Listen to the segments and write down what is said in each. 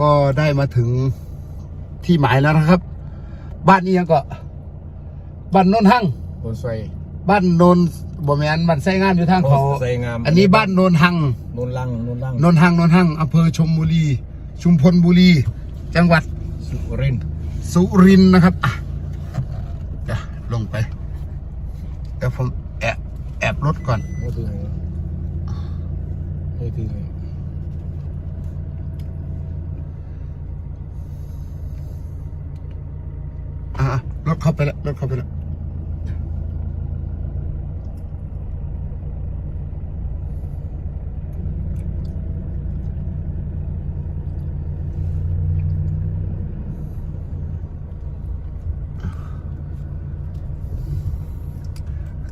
ก็ได้มาถึงที่หมายแล้วนะครับ บ้านนี้ยังก็ บ้านโนนหั่งโนนไซบ้านโนนบ่แม่นบ้านไส้งามอยู่ทางเขาโนนไซงามอันนี้บ้านโนนหั่งโนนลังโนนลังโนนหั่งโนนหั่งอำเภอชมบุรี ชุมพลบุรี จังหวัดสุรินทร์สุรินทร์นะครับอะเดี๋ยวลงไปเดี๋ยวผมแอบแอบรถก่อน ไม่ถือไงไม่ถือไง อะอะรถเข้าไปแล้วรถเข้าไปแล้ว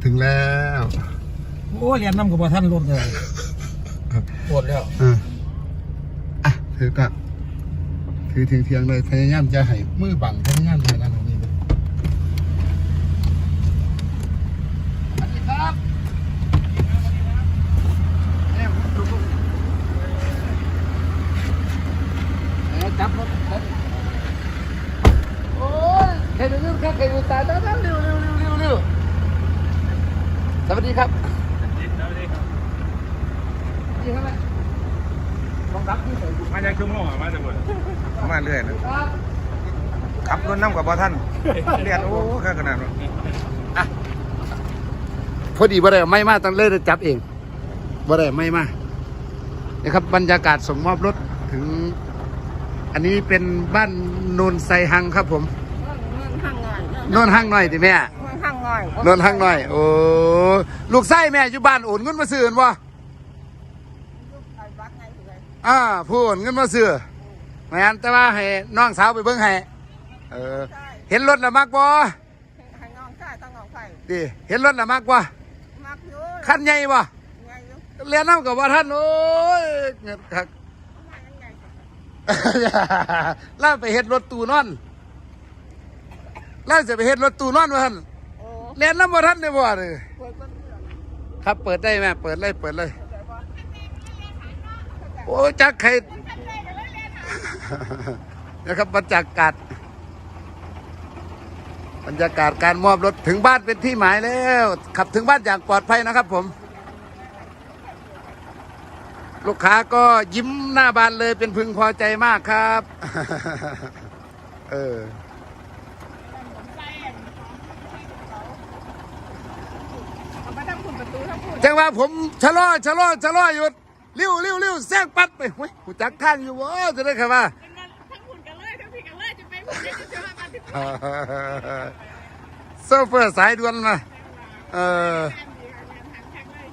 ถึงแล้ว โอ้เรียนน้ำกับบ่ท่านรถเลยปวดแล้วอะอะถือกะถือเทียงเทียงๆเลยพยายามจะให้มือบังพยายามจะนั่นตรงนี้เลยสวัสดีครับเนี่ยผมดูพวกเอ๊ะจับรถผมโอ้ยใครดูเรื่องใครดูตาตาตาเร็วเร็วเร็วเร็วเร็วสวัส ดีครับนี่ครับแม่ลองรับที่ใส่ดูมาจากชุ่มโลกมาจากบนมาเรื่อยนะครับขับรถน้ำกับบ่ท่านเรียนโอ้ข้างขนาดนั้นพอดีบ่ได้เอาไม่มาตั้งเลยจับเองบ่ได้เอาไม่มานี่ครับบรรยากาศส่งมอบรถถึง อันนี้เป็นบ้านโนนไซหังครับผมห้างง่อยโนนหังหน่อยดิแม่ ห้างง่อยโนนหังหน่อย โอ้ลูกไส้แม่อยู่บ้านโอนเงินมาซื้อกันวะไอ้บักไงเลยอ่าผู้โอนเงินมาซื้อแม่นแต่ว่าให้น้องสาวไปเบิ่งให้เออใช่เห็นรถแล้วมักบ่ให้น้องใช่ต้องน้องไฟดิเห็นรถแล้วมักบ่มักอยู่คันใหญ่บ่ไงอยู่เรียนน้ำกับว่าท่านโอ้ยเงินคักมายังไงล่าไปเฮ็ดรถตู้นอนล่าจะไปเฮ็ดรถตู้นอนว่าท่านโอ้ เรียนน้ำว่ท่านได้บ่เลยครับเปิดได้แม่เปิดเลยเปิดเลย โอ้จักใครนะครับบรรยากาศบรรยากาศการมอบรถถึงบ้านเป็นที่หมายแล้ว ขับถึงบ้านอย่างปลอดภัยนะครับผม ลูกค้าก็ยิ้มหน้าบานเลยเป็นพึงพอใจมากครับ เออ เอาไปทำคุณประตูทำคุณ จังว่าผมชะลอชะลอชะลออยู่เลี้ยวเลี้ยวเลี้ยวแซงปัดไปเฮ้ยหูจักข้างอยู่วะจะได้ครับว่าทั้งคุณกันเลยทั้งพี่กันเลยจะไปคุณจะจะมาบ้านที่โซเฟอร์สายด่วนมาเออ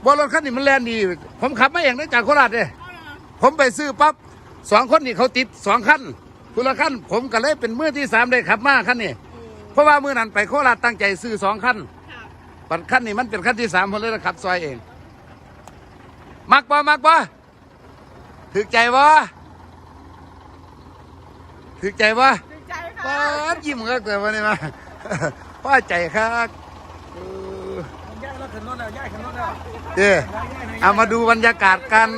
บอลรถคันนี้มันแลนดี ผมขับมาเองได้จากโคราชเลยผมไปซื้อปั๊บสองคนนี่เขาติดสองคันคุณละคันผมก็เลยเป็นมือที่สามได้ขับมาคันนี้เพราะว่ามือนั้นไปโคราชตั้งใจซื้อสองคัน ปัดคันนี้มันเป็นคันที่สามผมเลยขับ ซอยเอง มักบ่มักบ่ถึกใจบ่ถึกใจบ่ดีใจป้าค่ะดยิ้มครับแต่วันนี้มาป้าใจครับเออย้ายแล้วขึ้นรถแล้วย้ายขึ้นรถแล้วเด้เอามาดูบรรยากาศกัน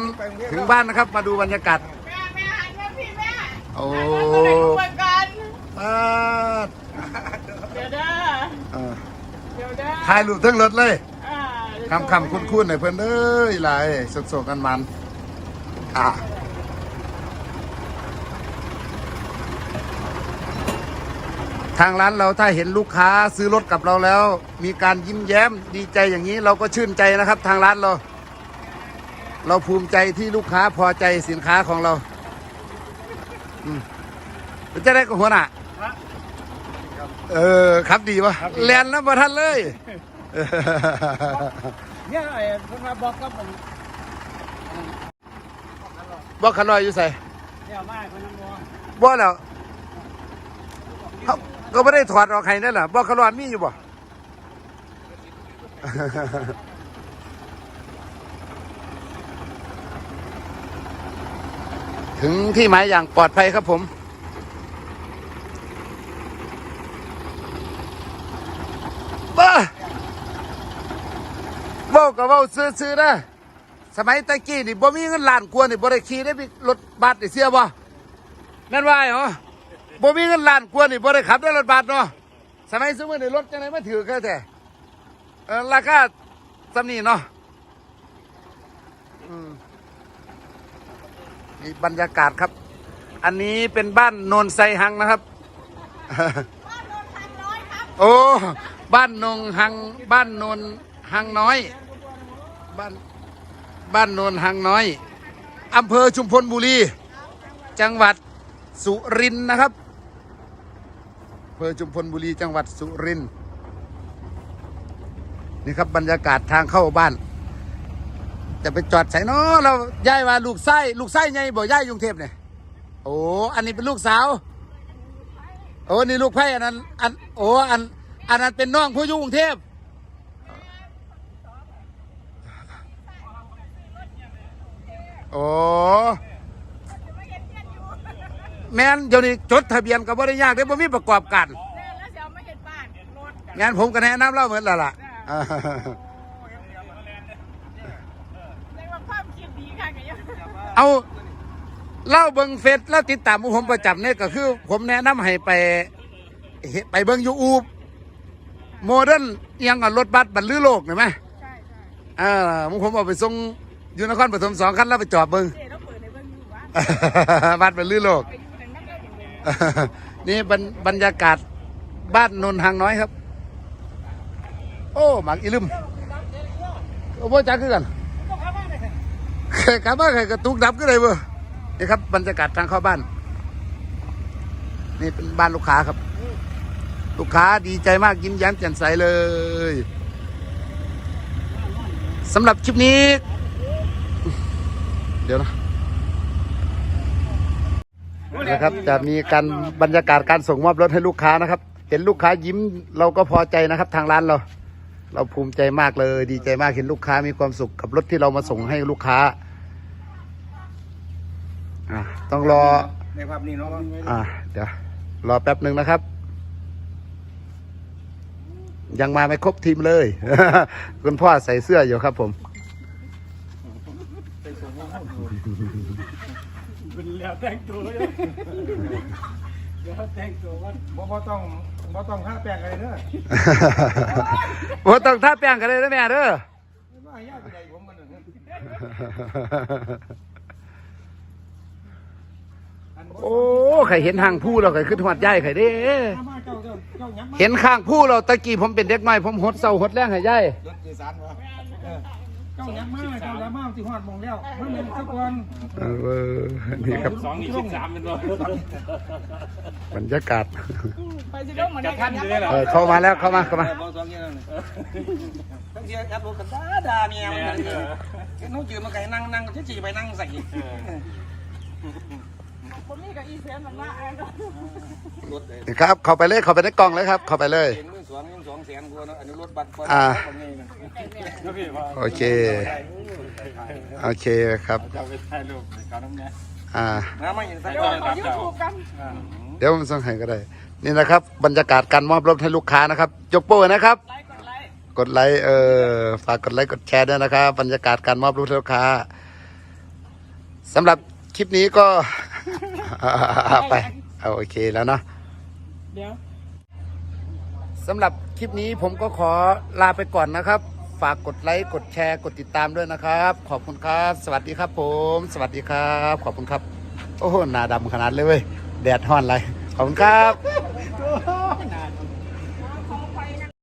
ถึงบ้านนะครับ มาดูบรรยากาศแม่แม่หันมาพี่แม่โอ้เหมือนกันป้าดเดี๋ยวเด้อ เออเดี๋ยวเด้อถ่ายรูปทั้งรถเลยอ่าคำคำคุ้นคุ้นๆหน่อยเพื่อนเอ้ยหลายสดสกันมันอะทางร้านเราถ้าเห็นลูกค้าซื้อรถกับเราแล้ว มีการยิ้มแย้มดีใจอย่างนี้เราก็ชื่นใจนะครับ ทางร้านเรา เราภูมิใจที่ลูกค้าพอใจสินค้าของเราอืมเป็นจะได้กับหัวหน้า เออครับดีวะแลนแล้วมาทันเลย เนี่ยไอ้เพิ่นมาบอกกับผมบอกขันลอยอยู่ใส่เนี่ยมาเพิ่นนำบ่บ่แล้วเขาก็ไม่ได้ถอดออกใครนั่นแหละบอกขันลอยมีอยู่บ่ ถึงที่หมายอย่างปลอดภัยครับผม บ้าเว้าก็เว้าซื้อๆนะสมัยตะกี้นี่บ่มีเงินล้านกว่านี่บ่ได้ขี่ได้ไปรถบัสได้เสียบ่แม่นว่าเหรอบ่มีเงินล้านกว่านี่บ่ได้ขับได้รถบัสเนาะสมัยสมัยในรถจังไดมาถือแค่แต่เออราคาสำนี้เนาะอืมนี่บรรยากาศครับ อันนี้เป็นบ้านโนนไซหังนะครับ โอ้ บ้านนงหังบ้านนนหังน้อย บ้านบ้านนนหังน้อยอำเภอชุมพลบุรี จังหวัดสุรินทร์นะครับอำเภอชุมพลบุรีจังหวัดสุรินทร์นี่ครับบรรยากาศทางเข้าบ้าน จะไปจอดใส่เนาะเราย้ายมาลูกไส้ลูกไส้ไงบ่ย้ายกรุงเทพเนี่ยโอ้อันนี้เป็นลูกสาว โอ้นี่ลูกไพ่อันนั้นอันโอ้อัน อันนั้นเป็นน้องผู้อยู่กรุงเทพโอ้แม่นเดี๋ยวนี้จดทะเบียนก็บ่ได้ยากเด้บ่มีประกอบกันแล้วจะเอามาเห็นบ้านรถงานผมก็แนะนำเล่าเหมือนแล้วล่ะอ่าเรียกว่าความคิดดีค่ะกันยังเอาเล่าเบิงเฟซแล้วติดตามผมประจำเนี่ยก็คือ ผมแนะนำให้ไปเฮ็ดไปเบิงยูอูบ โมเดิร์นเอียงกับรถบัสบรรลือโลกเห็นไหมใช่ใช่อ่าผมผมเอาไปส่งอยู่นครปฐมสองคันแล้วไปจอดเบิงเจ๊ต้องเปิดในเบื้องอยู่ว่าบัสบรรลือโลก ไปอยู่ในนั้นได้อย่างไรนี่บรรบรรยากาศบ้านนนทางน้อยครับ โอ้หมักอีลืมโอ้โหจักคือกันใครกลับบ้านใครกระตุกดับก็เลยเว้ยนี่ครับบรรยากาศทางเข้าบ้าน นี่เป็นบ้านลูกค้าครับ ลูกค้าดีใจมากยิ้มแย้มแจ่มใสเลยสำหรับคลิปนี้ เดี๋ยวนะนะครับจะมีการบรรยากาศการส่งมอบรถให้ลูกค้านะครับ เห็นลูกค้ายิ้มเราก็พอใจนะครับ ทางร้านเรา เราภูมิใจมากเลย ดีใจมากเห็นลูกค้ามีความสุขกับรถที่เรามาส่งให้ลูกค้าอะต้องรอในภาพนี้เนาะอะเดี๋ยวรอแป๊บหนึ่งนะครับ ยังมาไม่ครบทีมเลย คุณพ่อใส่เสื้ออยู่ครับผม เป็นแล้วแต่งตัวเลยเดี๋ยวแต่งตัววันบ่บ่ต้องบ่ต้องค่าแป้งอะไรเด้อโอ้ต้องท่าแป้งกันเลยนะแม่เด้อว่าญาติใหญ่ผมมันน่ะ โอ้ใครเห็นหางผู้เราใครขึ้นหอดย่ายใครเด้มาเจ้าเจ้าเจ้ายับมาเห็นข้างผู้เราตะกี้ผมเป็นเด็กน้อยผมหดเศร้าหดแรงให้ย่ายรถอีสานวะเจ้ายับมาเจ้ายับมาสิฮอดมองแล้วมันเป็นสักวันเออนี่ครับสองนี่สิบสามเป็นบ่บรรยากาศไปสิต้องเหมือนกันยังเออเข้ามาแล้วเข้ามาเข้ามาบ่สองอย่างนั้นทั้งเสียครับรถกันดาดาเมียมันนั่นเลยน้องจืดมาไก่นั่งนั่งจะจีไปนั่งใส่ ผมนี่กับอีเซนมันว่าอะไรก็รถเลยนี่ครับเข้าไปเลยเข้าไปในกล่องเลยครับ เข้าไปเลยเห็นมือสองยังสองแสนกว่าเนาะอันนี้รถบัตรอ่าคนนี้นะแล้วพี่ว่าโอเค โอเคครับ จะไปถ่ายรูปกับน้ำเนี่ยอ่า น้ำไม่เห็นใส่เดี๋ยวก่อนไปยูทูบกันเดี๋ยวผมส่งให้ก็ได้ นี่นะครับ บรรยากาศการมอบรถให้ลูกค้านะครับยกโป้นะครับ ไลค์กดไลค์กดไลค์เออฝากกดไลค์กดแชร์ด้วยนะครับบรรยากาศการมอบรถให้ลูกค้าสำหรับคลิปนี้ก็ ไปเอาโอเคแล้วเนาะเดี๋ยวสำหรับคลิปนี้ผมก็ขอลาไปก่อนนะครับ ฝากกดไลค์กดแชร์กดติดตามด้วยนะครับ ขอบคุณครับ สวัสดีครับผม สวัสดีครับ ขอบคุณครับ โอ้โหหน้าดำขนาดเลยเว้ยแดดห้อนเลยขอบคุณครับ